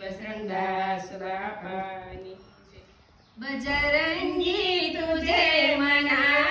વસરંદાસ બાપાની બજરંગી તુજે મના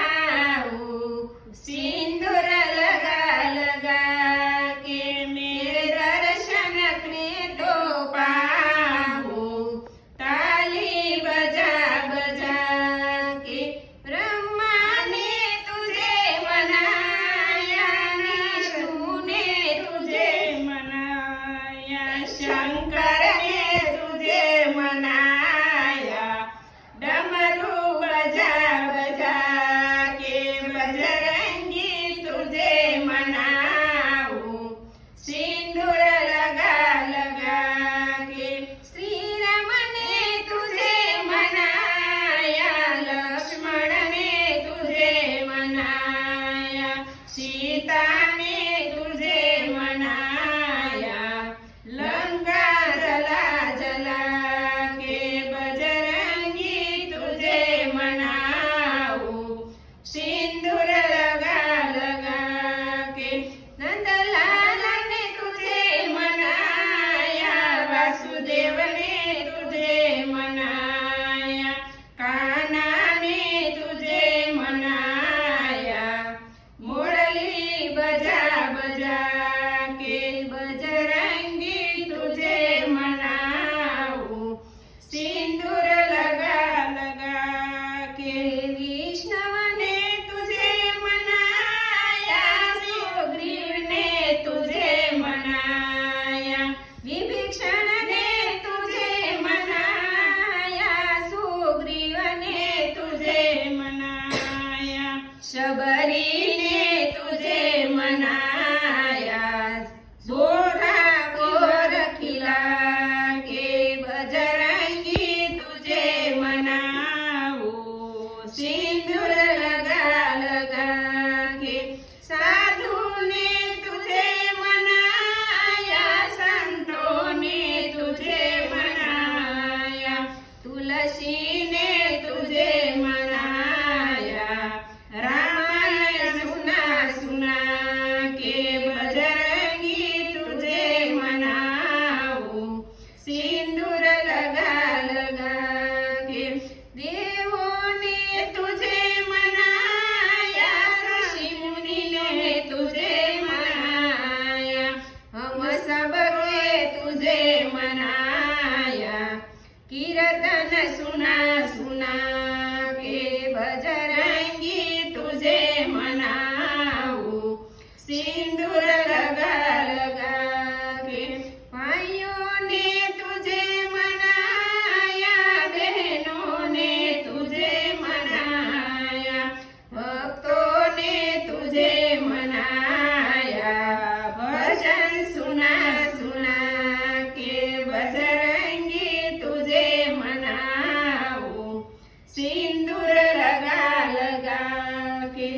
सिंदूर लगा लगा केळी विष्णवने तुझे मनाया सुग्रीव ने तुझे मनाया विभीषणने तुझे मनाया सुग्रीव ने तुझे मनाया शबरी सिंदूर लगालगाके साधूने तुझे मनाया संतोने तुझे मनाया. तुलसी કીર્તન સુના सिंदूर लगा लगा के